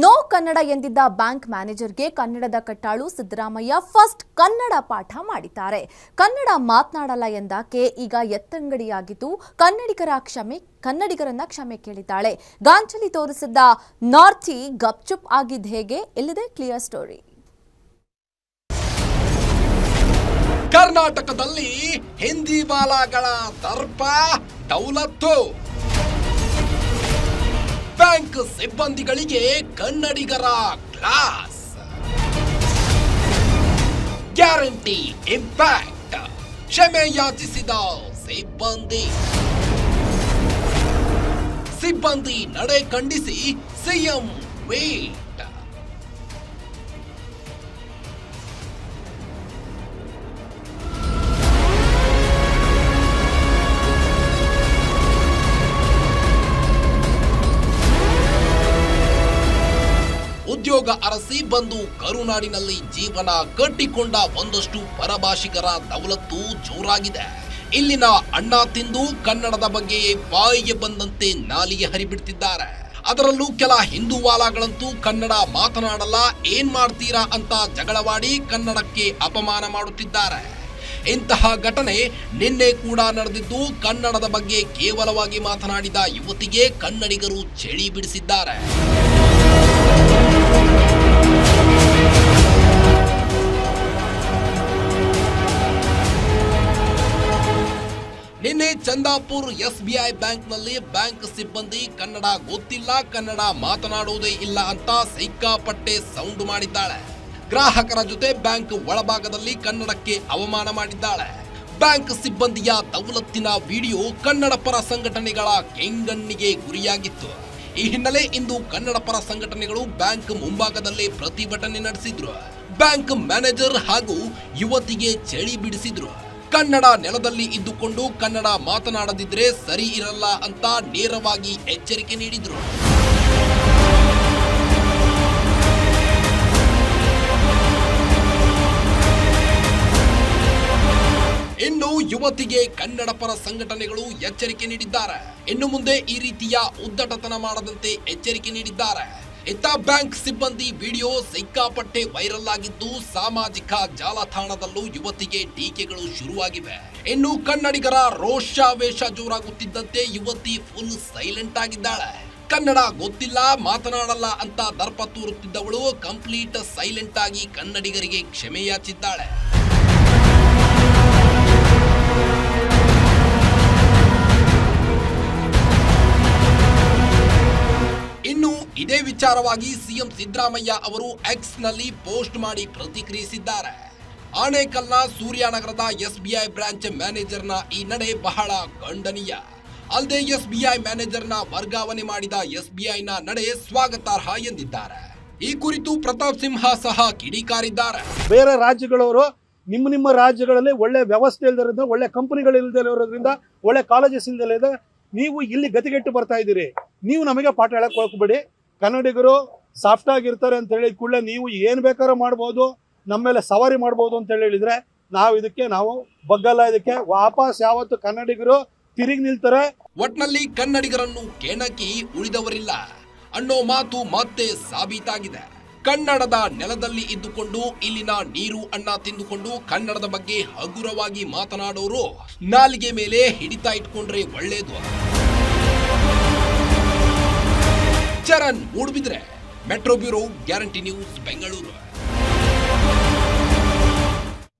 No Kannada ಎಂದಿದ್ದ bank ಮ್ಯಾನೇಜರ್ಗೆ ಕನ್ನಡದ ಕಟ್ಟಾಳು ಸಿದ್ದರಾಮಯ್ಯ ಫಸ್ಟ್ ಕನ್ನಡ ಪಾಠ ಮಾಡಿದ್ದಾರೆ. ಕನ್ನಡ ಮಾತನಾಡಲ್ಲ ಎಂದಾಕೆ? ಈಗ ಎತ್ತಂಗಡಿಯಾಗಿದ್ದು ಕನ್ನಡಿಗರ ಕ್ಷಮೆ, ಕನ್ನಡಿಗರನ್ನ ಕ್ಷಮೆ ಕೇಳಿದ್ದಾಳೆ. ಗಾಂಚಲಿ ತೋರಿಸಿದ್ದ ನಾರ್ಥಿ ಗಪ್ಚುಪ್ ಆಗಿದ್ದ ಹೇಗೆ? ಇಲ್ಲಿದೆ ಕ್ಲಿಯರ್ ಸ್ಟೋರಿ. ಕರ್ನಾಟಕದಲ್ಲಿ ಹಿಂದಿ ಬಾಲಗಳ ದರ್ಪ, ದೌಲತ್ತು. ಬ್ಯಾಂಕ್ ಸಿಬ್ಬಂದಿಗಳಿಗೆ ಕನ್ನಡಿಗರ ಕ್ಲಾಸ್. Guarantee impact. ಕ್ಷಮೆ ಯಾಚಿಸಿದ ಸಿಬ್ಬಂದಿ. ಸಿಬ್ಬಂದಿ ನಡೆ ಖಂಡಿಸಿ ಸಿಎಂ ವೇಟ್ ಅರಸಿ ಬಂದು ಕರುನಾಡಿನಲ್ಲಿ ಜೀವನ ಕಟ್ಟಿಕೊಂಡ ಒಂದಷ್ಟು ಪರಭಾಷಿಕರ ದೌಲತ್ತು ಜೋರಾಗಿದೆ. ಇಲ್ಲಿನ ಅಣ್ಣ ತಿಂದು ಕನ್ನಡದ ಬಗ್ಗೆ ಬಾಯಿಗೆ ಬಂದಂತೆ ನಾಲಿಗೆ ಹರಿಬಿಡ್ತಿದ್ದಾರೆ. ಅದರಲ್ಲೂ ಕೆಲ ಹಿಂದೂವಾಲಾಗಳಂತೂ ಕನ್ನಡ ಮಾತನಾಡಲ್ಲ, ಏನ್ ಮಾಡ್ತೀರಾ ಅಂತ ಜಗಳವಾಡಿ ಕನ್ನಡಕ್ಕೆ ಅಪಮಾನ ಮಾಡುತ್ತಿದ್ದಾರೆ. ಇಂತಹ ಘಟನೆ ನಿನ್ನೆ ಕೂಡ ನಡೆದಿದ್ದು, ಕನ್ನಡದ ಬಗ್ಗೆ ಕೇವಲವಾಗಿ ಮಾತನಾಡಿದ ಯುವತಿಗೆ ಕನ್ನಡಿಗರು ಚಳಿ ಬಿಡಿಸಿದ್ದಾರೆ. ನಿನ್ನೆ ಚಂದಾಪುರ್ ಎಸ್ಬಿಐ ಬ್ಯಾಂಕ್ನಲ್ಲಿ ಬ್ಯಾಂಕ್ ಸಿಬ್ಬಂದಿ ಕನ್ನಡ ಗೊತ್ತಿಲ್ಲ, ಕನ್ನಡ ಮಾತನಾಡುವುದೇ ಇಲ್ಲ ಅಂತ ಸಿಕ್ಕಾಪಟ್ಟೆ ಸೌಂಡ್ ಮಾಡಿದ್ದಾಳೆ. ಗ್ರಾಹಕರ ಜೊತೆ ಬ್ಯಾಂಕ್ ಒಳಭಾಗದಲ್ಲಿ ಕನ್ನಡಕ್ಕೆ ಅವಮಾನ ಮಾಡಿದ್ದಾಳೆ. ಬ್ಯಾಂಕ್ ಸಿಬ್ಬಂದಿಯ ದೌಲತ್ತಿನ ವಿಡಿಯೋ ಕನ್ನಡ ಪರ ಸಂಘಟನೆಗಳ ಕೆಂಗಣ್ಣಿಗೆ ಗುರಿಯಾಗಿತ್ತು. ಈ ಹಿನ್ನೆಲೆ ಇಂದು ಕನ್ನಡ ಪರ ಸಂಘಟನೆಗಳು ಬ್ಯಾಂಕ್ ಮುಂಭಾಗದಲ್ಲಿ ಪ್ರತಿಭಟನೆ ನಡೆಸಿದ್ರು. ಬ್ಯಾಂಕ್ ಮ್ಯಾನೇಜರ್ ಹಾಗೂ ಯುವತಿಗೆ ಚಳಿ ಬಿಡಿಸಿದ್ರು. ಕನ್ನಡ ನೆಲದಲ್ಲಿ ಇದ್ದುಕೊಂಡು ಕನ್ನಡ ಮಾತನಾಡದಿದ್ರೆ ಸರಿ ಇರಲ್ಲ ಅಂತ ನೇರವಾಗಿ ಎಚ್ಚರಿಕೆ ನೀಡಿದ್ರು. ಯುವತಿಗೆ ಕನ್ನಡ ಪರ ಸಂಘಟನೆಗಳು ಎಚ್ಚರಿಕೆ ನೀಡಿದ್ದಾರೆ. ಇನ್ನು ಮುಂದೆ ಈ ರೀತಿಯ ಉದ್ದಟತನ ಮಾಡದಂತೆ ಎಚ್ಚರಿಕೆ ನೀಡಿದ್ದಾರೆ. ಇತ್ತ ಬ್ಯಾಂಕ್ ಸಿಬ್ಬಂದಿ ವಿಡಿಯೋ ಸಿಕ್ಕಾಪಟ್ಟೆ ವೈರಲ್ ಆಗಿದ್ದು, ಸಾಮಾಜಿಕ ಜಾಲತಾಣದಲ್ಲೂ ಯುವತಿಗೆ ಟೀಕೆಗಳು ಶುರುವಾಗಿವೆ. ಇನ್ನು ಕನ್ನಡಿಗರ ರೋಷಾವೇಶ ಜೋರಾಗುತ್ತಿದ್ದಂತೆ ಯುವತಿ ಫುಲ್ ಸೈಲೆಂಟ್ ಆಗಿದ್ದಾಳೆ. ಕನ್ನಡ ಗೊತ್ತಿಲ್ಲ, ಮಾತನಾಡಲ್ಲ ಅಂತ ದರ್ಪ ತೋರುತ್ತಿದ್ದವಳು ಕಂಪ್ಲೀಟ್ ಸೈಲೆಂಟ್ ಆಗಿ ಕನ್ನಡಿಗರಿಗೆ ಕ್ಷಮೆ ಇದೇ ವಿಚಾರವಾಗಿ ಸಿಎಂ ಸಿದ್ದರಾಮಯ್ಯ ಅವರು ಎಕ್ಸ್ನಲ್ಲಿ ಪೋಸ್ಟ್ ಮಾಡಿ ಪ್ರತಿಕ್ರಿಯಿಸಿದ್ದಾರೆ. ಆಣೆಕಲ್ನ ಸೂರ್ಯನಗರದ ಎಸ್ಬಿಐ ಬ್ರಾಂಚ್ ಮ್ಯಾನೇಜರ್ನ ಈ ನಡೆ ಬಹಳ ಖಂಡನೀಯ ಅಲ್ಲದೆ ಎಸ್ಬಿಐ ಮ್ಯಾನೇಜರ್ನ ವರ್ಗಾವಣೆ ಮಾಡಿದ ಎಸ್ಬಿಐನ ನಡೆ ಸ್ವಾಗತಾರ್ಹ ಎಂದಿದ್ದಾರೆ. ಈ ಕುರಿತು ಪ್ರತಾಪ್ ಸಿಂಹ ಸಹ ಕಿಡಿಕಾರಿದ್ದಾರೆ. ಬೇರೆ ರಾಜ್ಯಗಳವರು ನಿಮ್ಮ ನಿಮ್ಮ ರಾಜ್ಯಗಳಲ್ಲಿ ಒಳ್ಳೆ ವ್ಯವಸ್ಥೆ ಇಲ್ದಿರೋದ್ರಿಂದ, ಒಳ್ಳೆ ಕಂಪನಿಗಳು ಇಲ್ಲದೆ ಇರೋದ್ರಿಂದ, ಒಳ್ಳೆ ಕಾಲೇಜಸ್ ಇಲ್ದಲ್ಲ ನೀವು ಇಲ್ಲಿ ಗತಿಗೆಟ್ಟು ಬರ್ತಾ ಇದ್ದೀರಿ. ನೀವು ನಮಗೆ ಪಾಠ ಹೇಳಕ್ಕೆ ಹೋಗ್ಬೇಡಿ. ಕನ್ನಡಿಗರು ಸಾಫ್ಟ್ ಆಗಿರ್ತಾರೆ ಅಂತ ಹೇಳಿ ಕೂಡಲೇ ನೀವು ಏನು ಬೇಕಾದ್ರೂ ಮಾಡ್ಬೋದು, ನಮ್ಮ ಮೇಲೆ ಸವಾರಿ ಮಾಡ್ಬೋದು ಅಂತ ಹೇಳಿ ಹೇಳಿದ್ರೆ ನಾವು ಇದಕ್ಕೆ ನಾವು ಬಗ್ಗಲ್ಲ. ಇದಕ್ಕೆ ವಾಪಸ್ ಯಾವತ್ತು ಕನ್ನಡಿಗರು ತಿರುಗಿ ನಿಲ್ತಾರೆ. ಒಟ್ನಲ್ಲಿ ಕನ್ನಡಿಗರನ್ನು ಕೆಣಕಿ ಉಳಿದವರಿಲ್ಲ. ಅನ್ನೋ ಮಾತು ಮತ್ತೆ ಸಾಬೀತಾಗಿದೆ. ಕನ್ನಡದ ನೆಲದಲ್ಲಿ ಇದ್ದುಕೊಂಡು ಇಲ್ಲಿನ ನೀರು ಅನ್ನ ತಿಂದುಕೊಂಡು ಕನ್ನಡದ ಬಗ್ಗೆ ಹಗುರವಾಗಿ ಮಾತನಾಡೋರು ನಾಲಿಗೆ ಮೇಲೆ ಹಿಡಿತಾ ಇಟ್ಕೊಂಡ್ರೆ ಒಳ್ಳೇದು. Charan Moodbidri metro bureau guarantee news Bengaluru